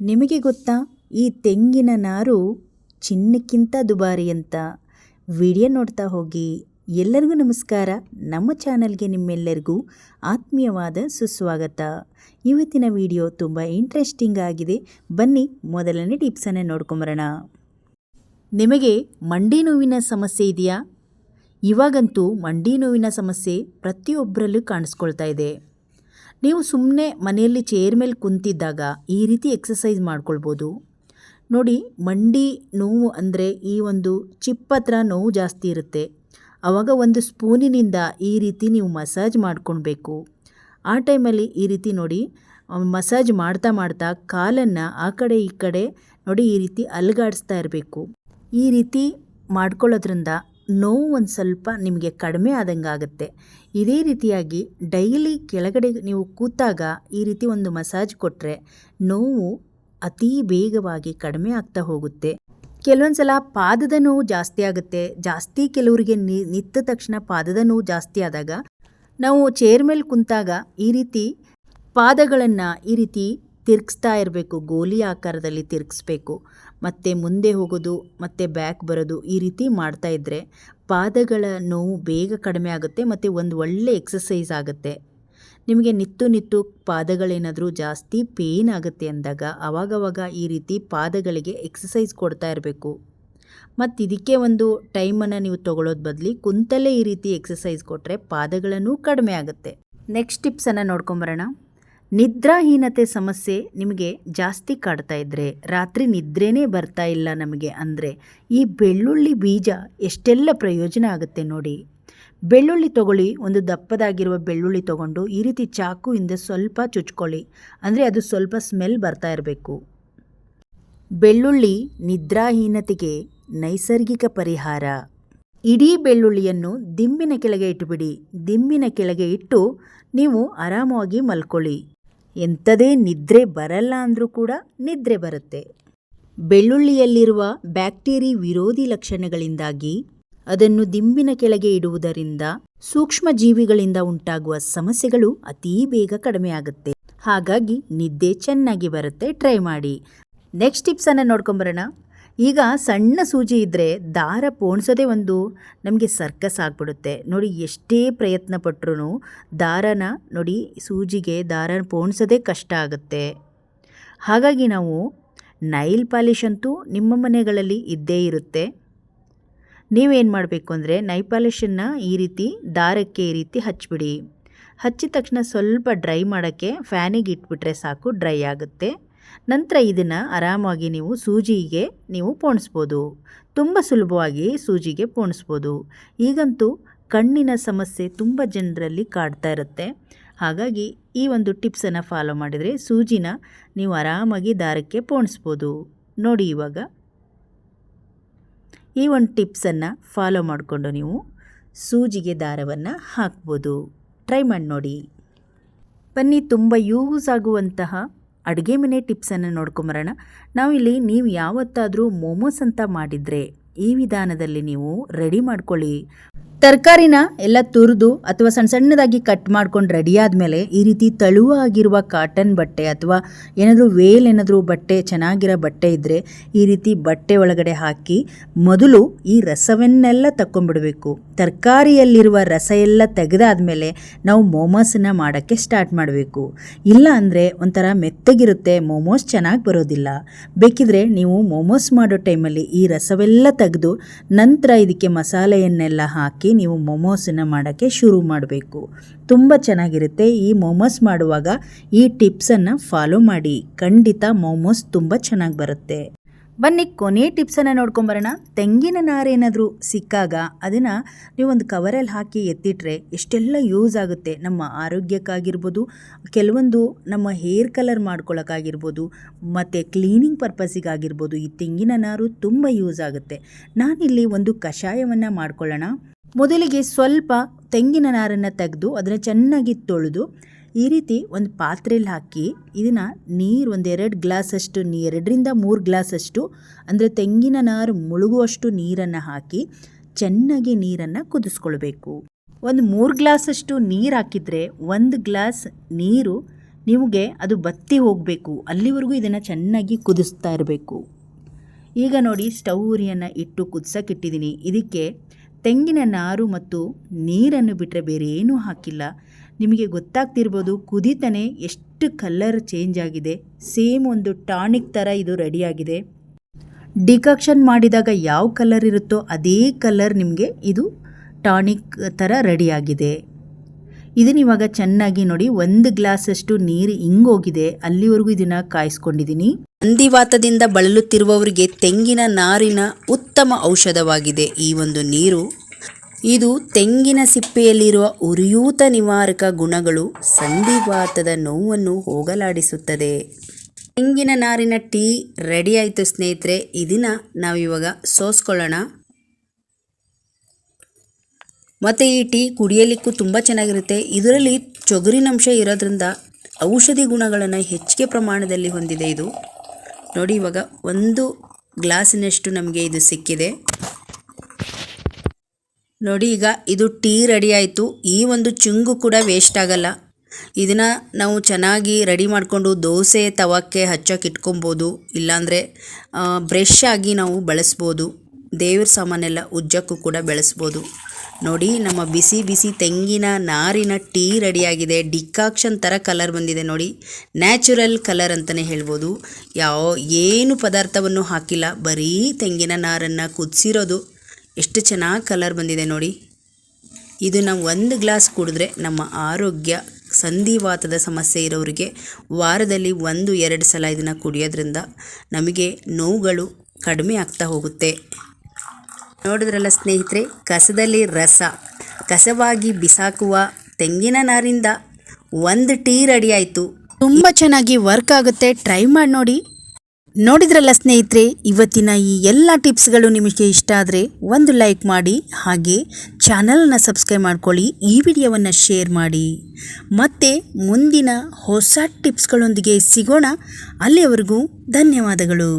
ನಿಮಗೆ ಗೊತ್ತಾ? ಈ ತೆಂಗಿನ ನಾರು ಚಿನ್ನಕ್ಕಿಂತ ದುಬಾರಿ ಅಂತ. ವಿಡಿಯೋ ನೋಡ್ತಾ ಹೋಗಿ. ಎಲ್ಲರಿಗೂ ನಮಸ್ಕಾರ. ನಮ್ಮ ಚಾನಲ್ಗೆ ನಿಮ್ಮೆಲ್ಲರಿಗೂ ಆತ್ಮೀಯವಾದ ಸುಸ್ವಾಗತ. ಇವತ್ತಿನ ವಿಡಿಯೋ ತುಂಬ ಇಂಟ್ರೆಸ್ಟಿಂಗ್ ಆಗಿದೆ. ಬನ್ನಿ, ಮೊದಲನೇ ಟಿಪ್ಸನ್ನು ನೋಡ್ಕೊಂಬರೋಣ. ನಿಮಗೆ ಮಂಡಿ ನೋವಿನ ಸಮಸ್ಯೆ ಇದೆಯಾ? ಇವಾಗಂತೂ ಮಂಡಿ ನೋವಿನ ಸಮಸ್ಯೆ ಪ್ರತಿಯೊಬ್ಬರಲ್ಲೂ ಕಾಣಿಸ್ಕೊಳ್ತಾ ಇದೆ. ನೀವು ಸುಮ್ಮನೆ ಮನೆಯಲ್ಲಿ ಚೇರ್ ಮೇಲೆ ಕುಂತಿದ್ದಾಗ ಈ ರೀತಿ ಎಕ್ಸಸೈಸ್ ಮಾಡ್ಕೊಳ್ಬೋದು. ನೋಡಿ, ಮಂಡಿ ನೋವು ಅಂದರೆ ಈ ಒಂದು ಚಿಪ್ ಹತ್ರ ನೋವು ಜಾಸ್ತಿ ಇರುತ್ತೆ. ಆವಾಗ ಒಂದು ಸ್ಪೂನಿನಿಂದ ಈ ರೀತಿ ನೀವು ಮಸಾಜ್ ಮಾಡ್ಕೊಳ್ಬೇಕು. ಆ ಟೈಮಲ್ಲಿ ಈ ರೀತಿ ನೋಡಿ ಮಸಾಜ್ ಮಾಡ್ತಾ ಮಾಡ್ತಾ ಕಾಲನ್ನು ಆ ಕಡೆ ಈ ಕಡೆ ನೋಡಿ ಈ ರೀತಿ ಅಲ್ಗಾಡಿಸ್ತಾ ಇರಬೇಕು. ಈ ರೀತಿ ಮಾಡ್ಕೊಳ್ಳೋದ್ರಿಂದ ನೋವು ಒಂದು ಸ್ವಲ್ಪ ನಿಮಗೆ ಕಡಿಮೆ ಆದಂಗೆ ಆಗುತ್ತೆ. ಇದೇ ರೀತಿಯಾಗಿ ಡೈಲಿ ಕೆಳಗಡೆ ನೀವು ಕೂತಾಗ ಈ ರೀತಿ ಒಂದು ಮಸಾಜ್ ಕೊಟ್ಟರೆ ನೋವು ಅತೀ ಬೇಗವಾಗಿ ಕಡಿಮೆ ಆಗ್ತಾ ಹೋಗುತ್ತೆ. ಕೆಲವೊಂದು ಸಲ ಪಾದದ ನೋವು ಜಾಸ್ತಿ ಆಗುತ್ತೆ. ಜಾಸ್ತಿ ಕೆಲವರಿಗೆ ನಿತ್ತ ನಿಂತ ತಕ್ಷಣ ಪಾದದ ನೋವು ಜಾಸ್ತಿ ಆದಾಗ ನಾವು ಚೇರ್ ಮೇಲೆ ಕುಂತಾಗ ಈ ರೀತಿ ಪಾದಗಳನ್ನು ಈ ರೀತಿ ತಿರ್ಗಿಸ್ತಾ ಇರಬೇಕು. ಗೋಲಿ ಆಕಾರದಲ್ಲಿ ತಿರುಗಿಸ್ಬೇಕು. ಮತ್ತು ಮುಂದೆ ಹೋಗೋದು, ಮತ್ತು ಬ್ಯಾಕ್ ಬರೋದು ಈ ರೀತಿ ಮಾಡ್ತಾ ಇದ್ದರೆ ಪಾದಗಳ ನೋವು ಬೇಗ ಕಡಿಮೆ ಆಗುತ್ತೆ ಮತ್ತು ಒಂದು ಒಳ್ಳೆ ಎಕ್ಸಸೈಸ್ ಆಗುತ್ತೆ. ನಿಮಗೆ ನಿತ್ತು ನಿತ್ತು ಪಾದಗಳೇನಾದರೂ ಜಾಸ್ತಿ ಪೇಯ್ನ್ ಆಗುತ್ತೆ ಅಂದಾಗ ಆವಾಗವಾಗ ಈ ರೀತಿ ಪಾದಗಳಿಗೆ ಎಕ್ಸಸೈಸ್ ಕೊಡ್ತಾ ಇರಬೇಕು. ಮತ್ತು ಇದಕ್ಕೆ ಒಂದು ಟೈಮನ್ನು ನೀವು ತೊಗೊಳೋದು ಬದಲಿ ಕುಂತಲ್ಲೇ ಈ ರೀತಿ ಎಕ್ಸಸೈಸ್ ಕೊಟ್ಟರೆ ಪಾದಗಳನ್ನು ಕಡಿಮೆ ಆಗುತ್ತೆ. ನೆಕ್ಸ್ಟ್ ಟಿಪ್ಸನ್ನು ನೋಡ್ಕೊಂಬರೋಣ. ನಿದ್ರಾಹೀನತೆ ಸಮಸ್ಯೆ ನಿಮಗೆ ಜಾಸ್ತಿ ಕಾಡ್ತಾ ಇದ್ದರೆ ರಾತ್ರಿ ನಿದ್ರೇನೇ ಬರ್ತಾ ಇಲ್ಲ ನಮಗೆ ಅಂದರೆ ಈ ಬೆಳ್ಳುಳ್ಳಿ ಬೀಜ ಎಷ್ಟೆಲ್ಲ ಪ್ರಯೋಜನ ಆಗುತ್ತೆ ನೋಡಿ. ಬೆಳ್ಳುಳ್ಳಿ ತಗೊಳ್ಳಿ, ಒಂದು ದಪ್ಪದಾಗಿರುವ ಬೆಳ್ಳುಳ್ಳಿ ತಗೊಂಡು ಈ ರೀತಿ ಚಾಕು ಹಿಂದೆ ಸ್ವಲ್ಪ ಚುಚ್ಕೊಳ್ಳಿ, ಅಂದರೆ ಅದು ಸ್ವಲ್ಪ ಸ್ಮೆಲ್ ಬರ್ತಾ ಇರಬೇಕು. ಬೆಳ್ಳುಳ್ಳಿ ನಿದ್ರಾಹೀನತೆಗೆ ನೈಸರ್ಗಿಕ ಪರಿಹಾರ. ಇಡೀ ಬೆಳ್ಳುಳ್ಳಿಯನ್ನು ದಿಂಬಿನ ಕೆಳಗೆ ಇಟ್ಟುಬಿಡಿ ದಿಂಬಿನ ಕೆಳಗೆ ಇಟ್ಟು ನೀವು ಆರಾಮವಾಗಿ ಮಲ್ಕೊಳ್ಳಿ. ಎಂಥದೇ ನಿದ್ರೆ ಬರಲ್ಲ ಅಂದರೂ ಕೂಡ ನಿದ್ರೆ ಬರುತ್ತೆ. ಬೆಳ್ಳುಳ್ಳಿಯಲ್ಲಿರುವ ಬ್ಯಾಕ್ಟೀರಿ ವಿರೋಧಿ ಲಕ್ಷಣಗಳಿಂದಾಗಿ ಅದನ್ನು ದಿಂಬಿನ ಕೆಳಗೆ ಇಡುವುದರಿಂದ ಸೂಕ್ಷ್ಮ ಜೀವಿಗಳಿಂದ ಉಂಟಾಗುವ ಸಮಸ್ಯೆಗಳು ಅತೀ ಬೇಗ ಕಡಿಮೆ ಆಗುತ್ತೆ. ಹಾಗಾಗಿ ನಿದ್ದೆ ಚೆನ್ನಾಗಿ ಬರುತ್ತೆ. ಟ್ರೈ ಮಾಡಿ. ನೆಕ್ಸ್ಟ್ ಟಿಪ್ಸನ್ನು ನೋಡ್ಕೊಂಬರೋಣ. ಈಗ ಸಣ್ಣ ಸೂಜಿ ಇದ್ದರೆ ದಾರ ಪೋಣಿಸೋದೇ ಒಂದು ನಮಗೆ ಸರ್ಕಸ್ ಆಗಿಬಿಡುತ್ತೆ. ನೋಡಿ ಎಷ್ಟೇ ಪ್ರಯತ್ನ ಪಟ್ಟರು ದಾರನ ನೋಡಿ ಸೂಜಿಗೆ ದಾರ ಪೋಣಿಸೋದೇ ಕಷ್ಟ ಆಗುತ್ತೆ. ಹಾಗಾಗಿ ನಾವು ನೈಲ್ ಪಾಲಿಶ್ ಅಂತೂ ನಿಮ್ಮ ಮನೆಗಳಲ್ಲಿ ಇದ್ದೇ ಇರುತ್ತೆ. ನೀವೇನು ಮಾಡಬೇಕು ಅಂದರೆ ನೈ ಪಾಲಿಶನ್ನು ಈ ರೀತಿ ದಾರಕ್ಕೆ ಈ ರೀತಿ ಹಚ್ಚಿಬಿಡಿ ಹಚ್ಚಿದ ತಕ್ಷಣ ಸ್ವಲ್ಪ ಡ್ರೈ ಮಾಡೋಕ್ಕೆ ಫ್ಯಾನಿಗೆ ಇಟ್ಬಿಟ್ರೆ ಸಾಕು, ಡ್ರೈ ಆಗುತ್ತೆ. ನಂತರ ಇದನ್ನು ಆರಾಮಾಗಿ ನೀವು ಸೂಜಿಗೆ ನೀವು ಪೋಣಿಸ್ಬೋದು. ತುಂಬ ಸುಲಭವಾಗಿ ಸೂಜಿಗೆ ಪೋಣಿಸ್ಬೋದು. ಈಗಂತೂ ಕಣ್ಣಿನ ಸಮಸ್ಯೆ ತುಂಬ ಜನರಲ್ಲಿ ಕಾಡ್ತಾ ಇರುತ್ತೆ. ಹಾಗಾಗಿ ಈ ಒಂದು ಟಿಪ್ಸನ್ನು ಫಾಲೋ ಮಾಡಿದರೆ ಸೂಜಿನ ನೀವು ಆರಾಮಾಗಿ ದಾರಕ್ಕೆ ಪೋಣಿಸ್ಬೋದು. ನೋಡಿ ಇವಾಗ. ಈ ಒಂದು ಟಿಪ್ಸನ್ನು ಫಾಲೋ ಮಾಡಿಕೊಂಡು ನೀವು ಸೂಜಿಗೆ ದಾರವನ್ನು ಹಾಕ್ಬೋದು. ಟ್ರೈ ಮಾಡಿ ನೋಡಿ. ಬನ್ನಿ, ತುಂಬ ಯೂಸ್ ಆಗುವಂತಹ ಅಡುಗೆ ಮನೆ ಟಿಪ್ಸನ್ನು ನೋಡ್ಕೊಂಬರೋಣ. ನಾವಿಲ್ಲಿ ನೀವು ಯಾವತ್ತಾದರೂ ಮೋಮೋಸ್ ಅಂತ ಮಾಡಿದರೆ ಈ ವಿಧಾನದಲ್ಲಿ ನೀವು ರೆಡಿ ಮಾಡ್ಕೊಳ್ಳಿ. ತರಕಾರಿನ ಎಲ್ಲ ತುರಿದು ಅಥವಾ ಸಣ್ಣ ಸಣ್ಣದಾಗಿ ಕಟ್ ಮಾಡ್ಕೊಂಡು ರೆಡಿ ಆದಮೇಲೆ ಈ ರೀತಿ ತಳುವ ಆಗಿರುವ ಕಾಟನ್ ಬಟ್ಟೆ ಅಥವಾ ಏನಾದರೂ ವೇಲ್ ಏನಾದರೂ ಬಟ್ಟೆ, ಚೆನ್ನಾಗಿರೋ ಬಟ್ಟೆ ಇದ್ದರೆ ಈ ರೀತಿ ಬಟ್ಟೆ ಒಳಗಡೆ ಹಾಕಿ ಮೊದಲು ಈ ರಸವನ್ನೆಲ್ಲ ತಕ್ಕೊಂಡ್ಬಿಡಬೇಕು ತರಕಾರಿಯಲ್ಲಿರುವ ರಸ ಎಲ್ಲ ತೆಗೆದಾದ್ಮೇಲೆ ನಾವು ಮೋಮೋಸನ್ನ ಮಾಡೋಕ್ಕೆ ಸ್ಟಾರ್ಟ್ ಮಾಡಬೇಕು. ಇಲ್ಲ ಅಂದರೆ ಒಂಥರ ಮೆತ್ತಗಿರುತ್ತೆ, ಮೋಮೋಸ್ ಚೆನ್ನಾಗಿ ಬರೋದಿಲ್ಲ. ಬೇಕಿದ್ರೆ ನೀವು ಮೋಮೋಸ್ ಮಾಡೋ ಟೈಮಲ್ಲಿ ಈ ರಸವೆಲ್ಲ ತೆಗೆದು ನಂತರ ಇದಕ್ಕೆ ಮಸಾಲೆಯನ್ನೆಲ್ಲ ಹಾಕಿ ನೀವು ಮೋಮೋಸನ್ನು ಮಾಡೋಕ್ಕೆ ಶುರು ಮಾಡಬೇಕು. ತುಂಬ ಚೆನ್ನಾಗಿರುತ್ತೆ. ಈ ಮೋಮೋಸ್ ಮಾಡುವಾಗ ಈ ಟಿಪ್ಸನ್ನು ಫಾಲೋ ಮಾಡಿ. ಖಂಡಿತ ಮೋಮೋಸ್ ತುಂಬ ಚೆನ್ನಾಗಿ ಬರುತ್ತೆ. ಬನ್ನಿ ಕೊನೆ ಟಿಪ್ಸನ್ನು ನೋಡ್ಕೊಂಬರೋಣ ತೆಂಗಿನ ನಾರೇನಾದರೂ ಸಿಕ್ಕಾಗ ಅದನ್ನು ನೀವೊಂದು ಕವರಲ್ಲಿ ಹಾಕಿ ಎತ್ತಿಟ್ರೆ ಎಷ್ಟೆಲ್ಲ ಯೂಸ್ ಆಗುತ್ತೆ. ನಮ್ಮ ಆರೋಗ್ಯಕ್ಕಾಗಿರ್ಬೋದು, ಕೆಲವೊಂದು ನಮ್ಮ ಹೇರ್ ಕಲರ್ ಮಾಡ್ಕೊಳ್ಳೋಕ್ಕಾಗಿರ್ಬೋದು ಮತ್ತು ಕ್ಲೀನಿಂಗ್ ಪರ್ಪಸ್ಸಿಗಾಗಿರ್ಬೋದು ಈ ತೆಂಗಿನ ನಾರು ತುಂಬ ಯೂಸ್ ಆಗುತ್ತೆ. ನಾನಿಲ್ಲಿ ಒಂದು ಕಷಾಯವನ್ನು ಮಾಡ್ಕೊಳ್ಳೋಣ. ಮೊದಲಿಗೆ ಸ್ವಲ್ಪ ತೆಂಗಿನ ನಾರನ್ನು ತೆಗೆದು, ಅದನ್ನು ಚೆನ್ನಾಗಿ ತೊಳೆದು ಈ ರೀತಿ ಒಂದು ಪಾತ್ರೆಯಲ್ಲಿ ಹಾಕಿ ಇದನ್ನು ನೀರು ಒಂದೆರಡು ಗ್ಲಾಸಷ್ಟು, ನೀ ಎರಡರಿಂದ ಮೂರು ಗ್ಲಾಸಷ್ಟು, ಅಂದರೆ ತೆಂಗಿನ ನಾರು ಮುಳುಗುವಷ್ಟು ನೀರನ್ನು ಹಾಕಿ ಚೆನ್ನಾಗಿ ನೀರನ್ನು ಕುದಿಸ್ಕೊಳ್ಬೇಕು. ಒಂದು ಮೂರು ಗ್ಲಾಸಷ್ಟು ನೀರು ಹಾಕಿದರೆ ಒಂದು ಗ್ಲಾಸ್ ನೀರು ನಿಮಗೆ ಅದು ಬತ್ತಿ ಹೋಗಬೇಕು. ಅಲ್ಲಿವರೆಗೂ ಇದನ್ನು ಚೆನ್ನಾಗಿ ಕುದಿಸ್ತಾ ಇರಬೇಕು. ಈಗ ನೋಡಿ ಸ್ಟವ್ ಇಟ್ಟು ಕುದಿಸೋಕ್ಕಿಟ್ಟಿದ್ದೀನಿ ಇದಕ್ಕೆ ತೆಂಗಿನ ನಾರು ಮತ್ತು ನೀರನ್ನು ಬಿಟ್ಟರೆ ಬೇರೆ ಏನೂ ಹಾಕಿಲ್ಲ. ನಿಮಗೆ ಗೊತ್ತಾಗ್ತಿರ್ಬೋದು ಕುದಿತಾನೆ ಎಷ್ಟು ಕಲರ್ ಚೇಂಜ್ ಆಗಿದೆ. ಸೇಮ್ ಒಂದು ಟಾನಿಕ್ ಥರ ಇದು ರೆಡಿಯಾಗಿದೆ ಡಿಕಾಕ್ಷನ್ ಮಾಡಿದಾಗ ಯಾವ ಕಲರ್ ಇರುತ್ತೋ ಅದೇ ಕಲರ್ ನಿಮಗೆ ಇದು ಟಾನಿಕ್ ಥರ ರೆಡಿಯಾಗಿದೆ ಇದನ್ನ ಇವಾಗ ಚೆನ್ನಾಗಿ ನೋಡಿ ಒಂದು ಗ್ಲಾಸಷ್ಟು ನೀರು ಹಿಂಗೋಗಿದೆ ಅಲ್ಲಿವರೆಗೂ ಇದನ್ನು ಕಾಯಿಸ್ಕೊಂಡಿದ್ದೀನಿ ಸಂಧಿವಾತದಿಂದ ಬಳಲುತ್ತಿರುವವರಿಗೆ ತೆಂಗಿನ ನಾರಿನ ಉತ್ತಮ ಔಷಧವಾಗಿದೆ. ಈ ಒಂದು ನೀರು ಇದು ತೆಂಗಿನ ಸಿಪ್ಪೆಯಲ್ಲಿರುವ ಉರಿಯೂತ ನಿವಾರಕ ಗುಣಗಳು ಸಂಧಿವಾತದ ನೋವನ್ನು ಹೋಗಲಾಡಿಸುತ್ತದೆ. ತೆಂಗಿನ ನಾರಿನ ಟೀ ರೆಡಿ ಆಯಿತು ಸ್ನೇಹಿತರೆ ಇದನ್ನು ನಾವಿವಾಗ ಸೋಸ್ಕೊಳ್ಳೋಣ. ಮತ್ತು ಈ ಟೀ ಕುಡಿಯಲಿಕ್ಕೂ ತುಂಬ ಚೆನ್ನಾಗಿರುತ್ತೆ. ಇದರಲ್ಲಿ ಚೊಗುರಿನಂಶ ಇರೋದ್ರಿಂದ ಔಷಧಿ ಗುಣಗಳನ್ನು ಹೆಚ್ಚಿಗೆ ಪ್ರಮಾಣದಲ್ಲಿ ಹೊಂದಿದೆ ಇದು. ನೋಡಿ ಇವಾಗ ಒಂದು ಗ್ಲಾಸಿನಷ್ಟು ನಮಗೆ ಇದು ಸಿಕ್ಕಿದೆ. ನೋಡಿ ಈಗ ಇದು ಟೀ ರೆಡಿ ಆಯಿತು. ಈ ಒಂದು ಚುಂಗು ಕೂಡ ವೇಸ್ಟ್ ಆಗಲ್ಲ. ಇದನ್ನು ನಾವು ಚೆನ್ನಾಗಿ ರೆಡಿ ಮಾಡಿಕೊಂಡು ದೋಸೆ, ತವಕ್ಕೆ ಹಚ್ಚೋಕೆ ಇಟ್ಕೊಬೋದು. ಇಲ್ಲಾಂದರೆ ಬ್ರಷ್ ಆಗಿ ನಾವು ಬಳಸ್ಬೋದು. ದೇವ್ರ ಸಾಮಾನೆಲ್ಲ ಉಜ್ಜಕ್ಕೂ ಕೂಡ ಬೆಳೆಸ್ಬೋದು. ನೋಡಿ ನಮ್ಮ ಬಿಸಿ ಬಿಸಿ ತೆಂಗಿನ ನಾರಿನ ಟೀ ರೆಡಿಯಾಗಿದೆ ಡಿಕಾಕ್ಷನ್ ಥರ ಕಲರ್ ಬಂದಿದೆ ನೋಡಿ. ನ್ಯಾಚುರಲ್ ಕಲರ್ ಅಂತಲೇ ಹೇಳ್ಬೋದು. ಯಾವ ಏನು ಪದಾರ್ಥವನ್ನು ಹಾಕಿಲ್ಲ. ಬರೀ ತೆಂಗಿನ ನಾರನ್ನು ಕುದಿಸಿರೋದು. ಎಷ್ಟು ಚೆನ್ನಾಗಿ ಕಲರ್ ಬಂದಿದೆ ನೋಡಿ. ಇದು ನಾವು ಒಂದು ಗ್ಲಾಸ್ ಕುಡಿದ್ರೆ ನಮ್ಮ ಆರೋಗ್ಯ ಸಂಧಿವಾತದ ಸಮಸ್ಯೆ ಇರೋರಿಗೆ ವಾರದಲ್ಲಿ ಒಂದು, ಎರಡು ಸಲ ಇದನ್ನು ಕುಡಿಯೋದ್ರಿಂದ ನಮಗೆ ನೋವುಗಳು ಕಡಿಮೆ ಆಗ್ತಾ ಹೋಗುತ್ತೆ. ನೋಡಿದ್ರಲ್ಲ ಸ್ನೇಹಿತರೆ, ಕಸದಲ್ಲಿ ರಸ, ಕಸವಾಗಿ ಬಿಸಾಕುವ ತೆಂಗಿನ ನಾರಿಂದ ಒಂದು ಟೀ ರೆಡಿ ಆಯಿತು. ತುಂಬ ಚೆನ್ನಾಗಿ ವರ್ಕ್ ಆಗುತ್ತೆ. ಟ್ರೈ ಮಾಡಿ ನೋಡಿ. ನೋಡಿದ್ರಲ್ಲ ಸ್ನೇಹಿತರೆ, ಇವತ್ತಿನ ಈ ಎಲ್ಲ ಟಿಪ್ಸ್ಗಳು ನಿಮಗೆ ಇಷ್ಟ ಆದರೆ ಒಂದು ಲೈಕ್ ಮಾಡಿ, ಹಾಗೆ ಚಾನಲ್ನ ಸಬ್ಸ್ಕ್ರೈಬ್ ಮಾಡ್ಕೊಳ್ಳಿ, ಈ ವಿಡಿಯೋವನ್ನು ಶೇರ್ ಮಾಡಿ. ಮತ್ತೆ ಮುಂದಿನ ಹೊಸ ಟಿಪ್ಸ್ಗಳೊಂದಿಗೆ ಸಿಗೋಣ. ಅಲ್ಲಿಯವರೆಗೂ ಧನ್ಯವಾದಗಳು.